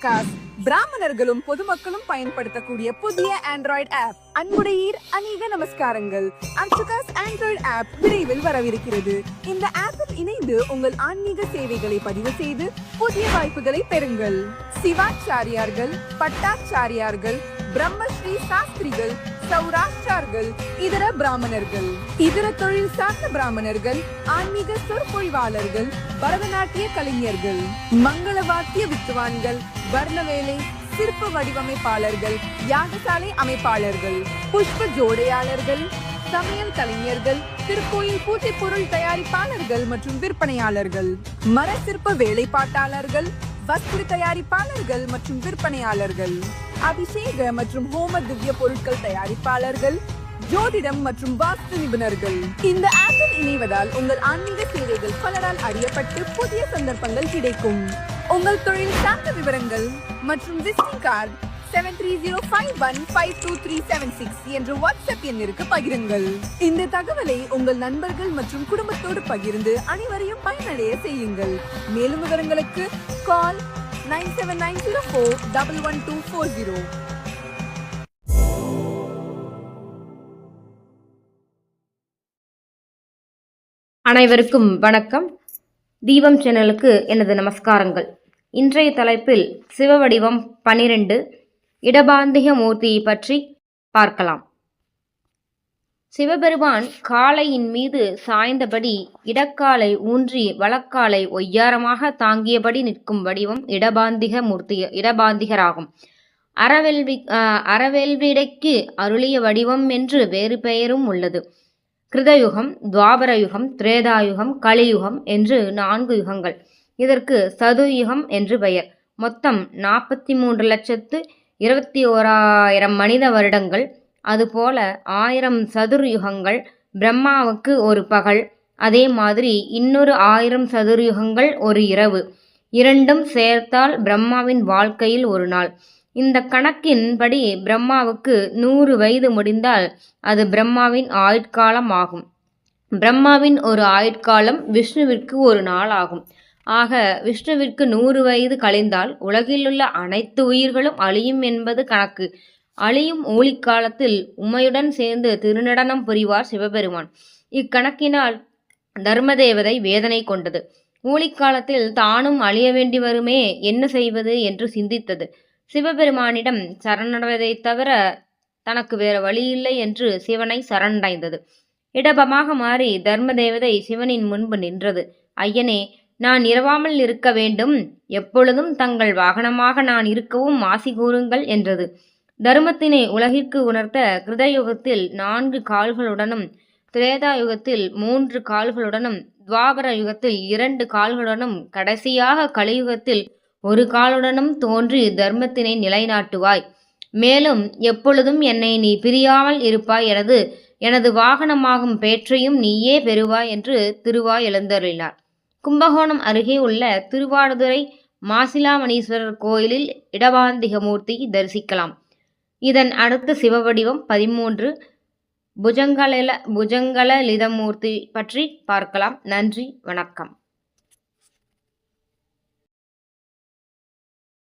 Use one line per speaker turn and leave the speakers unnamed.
Cos பிராமணர்களும் பொதுமக்களும் பயன்படுத்தக்கூடிய புதிய ஆண்ட்ராய்டு ஆப் அன்புடையீர் அநேக நமஸ்காரங்கள். அர்ச்சுகாஸ் ஆண்ட்ராய்டு ஆப் விரைவில் வரவிருக்கிறது. இந்த ஆப்பில் இணைந்து உங்கள் ஆன்மீக சேவைகளை பதிவு செய்து புதிய வாய்ப்புகளை பெறுங்கள். சிவாச்சாரியார்கள் பட்டாச்சாரியார்கள் பிரம்மஸ்ரீ சாஸ்திரிகள் சௌராஷ்டிரார்கள் இதர பிராமணர்கள். இதர தொழில் சார்ந்த பிராமணர்கள் ஆன்மீக சொற்பொழிவாளர்கள் பரதநாட்டிய கலைஞர்கள் மங்கள வாத்திய வித்துவான்கள் வர்ணவேலை சிற்ப வடிவமைப்பாளர்கள் யாகசாலை அமைப்பாளர்கள் புஷ்ப ஜோடையாளர்கள் சமையல் கலைஞர்கள் திருக்கோயில் பூஜை பொருள் தயாரிப்பாளர்கள் மற்றும் விற்பனையாளர்கள் மர சிற்ப வேலைப்பாட்டாளர்கள் வஸ்திர தயாரிப்பாளர்கள் மற்றும் விற்பனையாளர்கள் அபிஷேக மற்றும் ஹோம திவ்ய பொருட்கள் தயாரிப்பாளர்கள் ஜோதிடம் மற்றும் வாஸ்து நிபுணர்கள். இந்த ஆப்பில் இணைவதால் உங்கள் ஆன்மீக சேவைகள் பலரால் அறியப்பட்டு புதிய சந்தர்ப்பங்கள் கிடைக்கும். உங்கள் தொழில் சார்ந்த விவரங்கள் மற்றும் visiting card seven three zero five one five two three seven six என்ற வாட்ஸ்அப் எண்ணிற்கு பகிருங்கள். இந்த தகவலை உங்கள் நண்பர்கள் மற்றும் குடும்பத்தோடு பகிர்ந்து அனைவரையும் பயனடைய செய்யுங்கள். மேலும் விவரங்களுக்கு call nine seven nine zero four double one two four zero
அனைவருக்கும் வணக்கம். தீபம் சேனலுக்கு எனது நமஸ்காரங்கள். இன்றைய தலைப்பில் சிவவடிவம் பனிரெண்டு இடபாந்திக மூர்த்தியை பற்றி பார்க்கலாம். சிவபெருமான் காளையின் மீது சாய்ந்தபடி இடக்காலை ஊன்றி வழக்காலை ஒய்யாரமாக தாங்கியபடி நிற்கும் வடிவம் இடபாந்திக மூர்த்தி இடபாந்திகராகும் அறவேள்வி ஆஹ், அறவேள்விடைக்கு அருளிய வடிவம் என்று வேறு பெயரும் உள்ளது. கிருதயுகம் துவாபர யுகம் திரேதாயுகம் கலியுகம் என்று நான்கு யுகங்கள். இதற்கு சதுயுகம் என்று பெயர். மொத்தம் நாற்பத்தி மூன்று லட்சத்து இருபத்தி ஓராயிரம் மனித வருடங்கள். அதுபோல ஆயிரம் சதுர் யுகங்கள் பிரம்மாவுக்கு ஒரு பகல். அதே மாதிரி இன்னொரு ஆயிரம் சதுர் யுகங்கள் ஒரு இரவு. இரண்டும் சேர்த்தால் பிரம்மாவின் வாழ்க்கையில் ஒரு நாள். இந்த கணக்கின்படி பிரம்மாவுக்கு நூறு வயது முடிந்தால் அது பிரம்மாவின் ஆயுட்காலம் ஆகும் பிரம்மாவின் ஒரு ஆயுட்காலம் விஷ்ணுவிற்கு ஒரு நாள் ஆகும். ஆக விஷ்ணுவிற்கு நூறு வயது கழிந்தால் உலகிலுள்ள அனைத்து உயிர்களும் அழியும் என்பது கணக்கு. அழியும் ஊழிக்காலத்தில் உமையுடன் சேர்ந்து திருநடனம் புரிவார் சிவபெருமான். இக்கணக்கினால் தர்மதேவதை வேதனை கொண்டது. ஊழிக்காலத்தில் தானும் அழிய வேண்டி வருமே என்ன செய்வது என்று சிந்தித்தது. சிவபெருமானிடம் சரணடைவதைத் தவிர தனக்கு வேறு வழியில்லை என்று சிவனை சரணடைந்தது. இடபமாக மாறி தர்மதேவதை சிவனின் முன்பு நின்றது. ஐயனே நான் இரவாமல் இருக்க வேண்டும். எப்பொழுதும் தங்கள் வாகனமாக நான் இருக்கவும் ஆசி கூறுங்கள் என்றது. தர்மத்தினை உலகிற்கு உணர்த்த கிருதயுகத்தில் நான்கு கால்களுடனும் திரேதா யுகத்தில் மூன்று கால்களுடனும் துவாபர யுகத்தில் இரண்டு கால்களுடனும் கடைசியாக கலியுகத்தில் ஒரு காலுடனும் தோன்றி தர்மத்தினை நிலைநாட்டுவாய். மேலும் எப்பொழுதும் என்னை நீ பிரியாமல் இருப்பாய் எனது எனது வாகனமாகும் பேற்றையும் நீயே பெறுவாய் என்று திருவாய் எழுந்தருளினார். கும்பகோணம் அருகே உள்ள திருவாடுதுறை மாசிலாமணீஸ்வரர் கோயிலில் இடபாந்திகமூர்த்தி தரிசிக்கலாம். இதன் அடுத்த சிவவடிவம் பதிமூன்று புஜங்கல புஜங்கலலிதமூர்த்தி பற்றி பார்க்கலாம். நன்றி வணக்கம்.